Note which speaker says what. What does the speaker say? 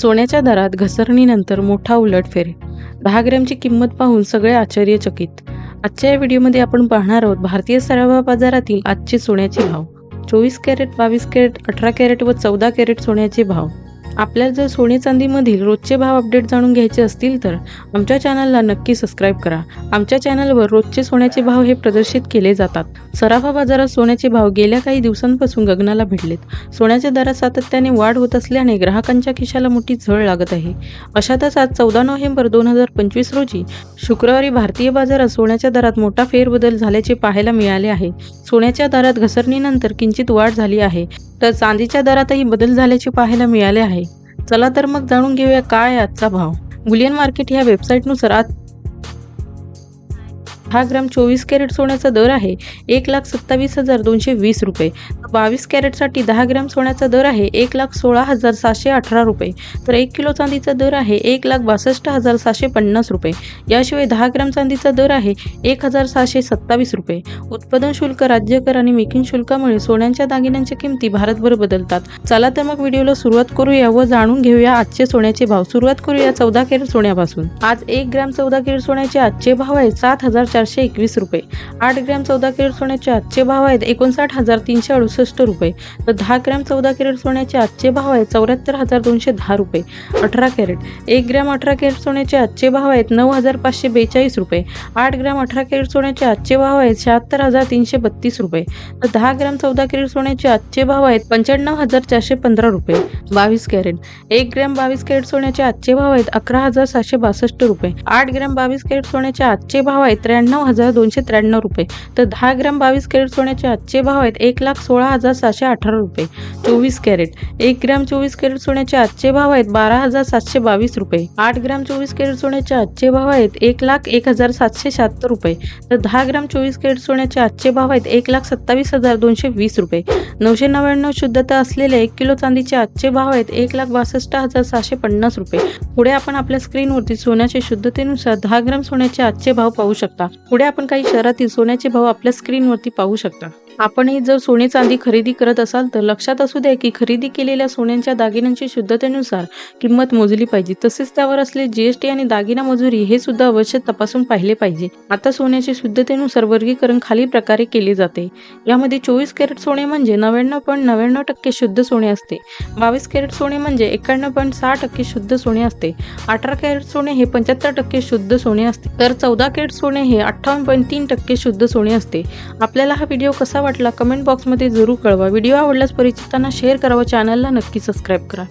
Speaker 1: सोन्याच्या दरात घसरणीनंतर मोठा उलटफेर दहा ग्रॅमची किंमत पाहून सगळे आश्चर्यचकित. आजच्या या व्हिडिओमध्ये आपण पाहणार आहोत भारतीय सरावा बाजारातील आजचे सोन्याचे भाव. चोवीस कॅरेट बावीस कॅरेट अठरा कॅरेट व चौदा कॅरेट सोन्याचे भाव. आपल्याला जर सोने चांदीमधील रोजचे भाव अपडेट जाणून घ्यायचे असतील तर आमच्या चॅनलला नक्की सबस्क्राईब करा. आमच्या चॅनलवर रोजचे सोन्याचे भाव हे प्रदर्शित केले जातात. सराफा बाजारात सोन्याचे भाव गेल्या काही दिवसांपासून गगनाला भिडलेत. सोन्याच्या दरात सातत्याने वाढ होत असल्याने ग्राहकांच्या खिशाला मोठी झळ लागत आहे. अशातच आज चौदा नोव्हेंबर दोन हजार पंचवीस रोजी शुक्रवारी भारतीय बाजारात सोन्याच्या दरात मोठा फेरबदल झाल्याचे पाहायला मिळाले आहे. सोन्याच्या दरात घसरणीनंतर किंचित वाढ झाली आहे. तर चांदीच्या दरातही बदल झाल्याचे पाहायला मिळाले आहे. चला तर मग जाणून घेऊया काय आहे आजचा भाव. बुलियन मार्केट ह्या वेबसाईटनुसार आज दहा ग्राम चोवीस कॅरेट सोन्याचा दर आहे एक लाख सत्तावीस हजार दोनशे वीस रुपये. बावीस कॅरेटसाठी दहा ग्राम सोन्याचा दर आहे एक लाख सोळा हजार सहाशे अठरा रुपये. तर एक किलो चांदीचा दर आहे एक लाख बासष्ट हजार सहाशे पन्नास रुपये. याशिवाय दहा ग्राम चांदीचा दर आहे एक हजार सहाशे सत्तावीस रुपये. उत्पादन शुल्क राज्य कर आणि मेकिंग शुल्कामुळे सोन्यांच्या दागिन्यांच्या किमती भारतभर बदलतात. चला तर मग व्हिडिओला सुरुवात करूया व जाणून घेऊया आजचे सोन्याचे भाव. सुरुवात करूया चौदा कॅरेट सोन्यापासून. आज एक ग्रॅम चौदा कॅरेट सोन्याचे आजचे भाव आहे सात हजार चारशे एकवीस रुपये. आठ ग्रॅम चौदा किरेट सोन्याचे आजचे भाव आहेत एकोणसाठ हजार तीनशे अडुसष्ट रुपये. तर दहा ग्रॅम चौदा किरेट सोन्याचे आजचे भाव आहेत चौऱ्याहत्तर हजार दोनशे दहा रुपये. अठरा कॅरेट. एक ग्रॅम अठरा कॅरेट सोन्याचे आजचे भाव आहेत नऊ हजार पाचशे बेचाळीस रुपये. आठ ग्रॅम अठरा कॅरेट सोन्याचे आजचे भाव आहेत शहात्तर हजार तीनशे बत्तीस रुपये. तर दहा ग्रॅम चौदा किरेट सोन्याचे आजचे भाव आहेत पंच्याण्णव हजार चारशे पंधरा रुपये. बावीस कॅरेट. एक ग्रॅम बावीस कॅरेट सोन्याचे आजचे भाव आहेत अकरा हजार सातशे बासष्ट रुपये. आठ ग्रॅम बावीस कॅरेट सोन्याचे आजचे भाव आहेत त्र्याण्णव हजार दोनशे त्र्याण्णव रुपये. तर दहा ग्रॅम बावीस कॅरेट सोन्याचे आजचे भाव आहेत एक लाख सोळा हजार सहाशे अठरा रुपये. चोवीस कॅरेट. एक ग्रॅम चोवीस कॅरेट सोन्याचे आजचे भाव आहेत बारा हजार सातशे बावीस रुपये. आठ ग्रॅम चोवीस कॅरेट सोन्याचे आजचे भाव आहेत एक लाख एक हजार सातशे शहात्तर रुपये. तर दहा ग्रॅम चोवीस कॅरेट सोन्याचे आजचे भाव आहेत एक लाख सत्तावीस हजार दोनशे वीस रुपये. नऊशे नव्याण्णव शुद्धता असलेले एक किलो चांदीचे आजचे भाव आहेत एक लाख बासष्ट हजार सहाशे पन्नास रुपये. पुढे आपण आपल्या स्क्रीनवरती सोन्याच्या शुद्धतेनुसार दहा ग्राम सोन्याचे आजचे भाव पाहू शकता. पुढे आपण काही शहरातील सोन्याचे भाव आपल्या स्क्रीनवरती पाहू शकता. आपणही जर सोने चांदी खरेदी करत असाल तर लक्षात असू द्या की खरेदी केलेल्या सोन्यांच्या दागिन्यांची शुद्धतेनुसार किंमत मोजली पाहिजे. तसेच त्यावर असले जीएसटी आणि दागिना मजुरी हे सुद्धा अवश्य तपासून पाहिले पाहिजे. आता सोन्याची शुद्धतेनुसार वर्गीकरण खाली प्रकारे केले जाते. यामध्ये चोवीस कॅरेट सोने म्हणजे नव्याण्णव पॉईंट नव्याण्णव टक्के शुद्ध सोने असते. बावीस कॅरेट सोने म्हणजे एक्क्याण्णव पॉईंट सहा टक्के शुद्ध सोने असते. अठरा कॅरेट सोने हे पंच्याहत्तर टक्के शुद्ध सोने असते. तर चौदा कॅरेट सोने हे अठ्ठावन्न पॉईंट तीन टक्के शुद्ध सोने असते. आपल्याला हा व्हिडिओ कसा वाटला कमेंट बॉक्समध्ये जरूर कळवा. व्हिडिओ आवडल्यास परिचितांना शेअर करावा चॅनलला नक्की सबस्क्राईब करा.